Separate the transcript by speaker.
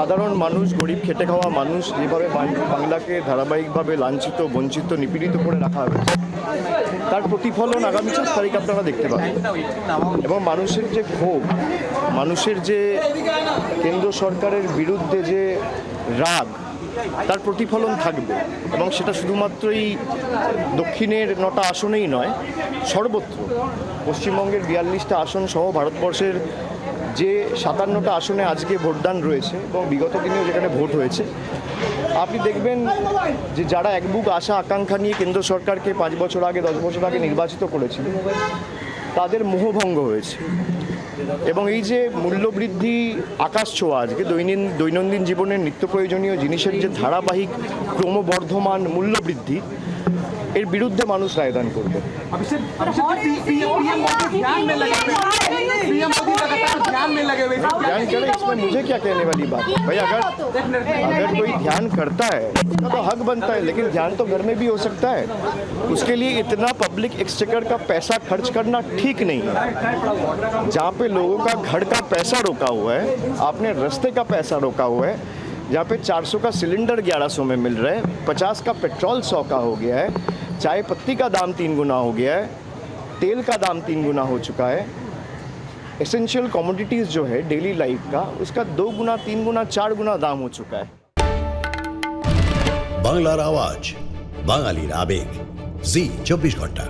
Speaker 1: সাধারণ মানুষ, গরিব খেটে খাওয়া মানুষ যেভাবে বাংলাকে ধারাবাহিকভাবে লাঞ্ছিত, বঞ্চিত, নিপীড়িত করে রাখা হয়েছে, তার প্রতিফলন আগামী চার তারিখ আপনারা দেখতে পাবেন। এবং মানুষের যে ক্ষোভ, মানুষের যে কেন্দ্র সরকারের বিরুদ্ধে যে রাগ, তার প্রতিফলন থাকবে। এবং সেটা শুধুমাত্রই দক্ষিণের নটা আসনেই নয়, সর্বত্র। পশ্চিমবঙ্গের বিয়াল্লিশটা আসন সহ ভারতবর্ষের যে সাতান্নটা আসনে আজকে ভোটদান রয়েছে এবং বিগত দিনেও যেখানে ভোট হয়েছে, আপনি দেখবেন যে যারা এক বুক আশা, আকাঙ্ক্ষা নিয়ে কেন্দ্র সরকারকে পাঁচ বছর আগে, দশ বছর আগে নির্বাচিত করেছিল, তাদের মোহভঙ্গ হয়েছে। এবং এই যে মূল্যবৃদ্ধি আকাশ ছোঁয়া আজকে, দৈনিন, দৈনন্দিন জীবনের নিত্য প্রয়োজনীয় জিনিসের যে ধারাবাহিক ক্রমবর্ধমান মূল্যবৃদ্ধি, এর বিরুদ্ধে মানুষ রায়দান করবে। इसमें मुझे क्या कहने वाली बात है? भाई, अगर अगर कोई ध्यान करता है तो हक बनता है, लेकिन ध्यान तो घर में भी हो सकता है। उसके लिए इतना पब्लिक एक्सचेकर का पैसा खर्च करना ठीक नहीं है। जहाँ पे लोगों का घर का पैसा रोका हुआ है, आपने रास्ते का पैसा रोका हुआ है, जहाँ पे 400 का सिलेंडर 1100 में मिल रहा है 50 का पेट्रोल 100 का हो गया है, चाय पत्ती का दाम तीन गुना हो गया है, तेल का दाम तीन गुना हो चुका है एसेंशियल कमोडिटीज़ जो है डेली लाइफ का उसका दो गुना तीन गुना चार गुना दाम हो चुका है
Speaker 2: বাংলার আওয়াজ বাঙালির আবেগ জি চব্বিশ ঘন্টা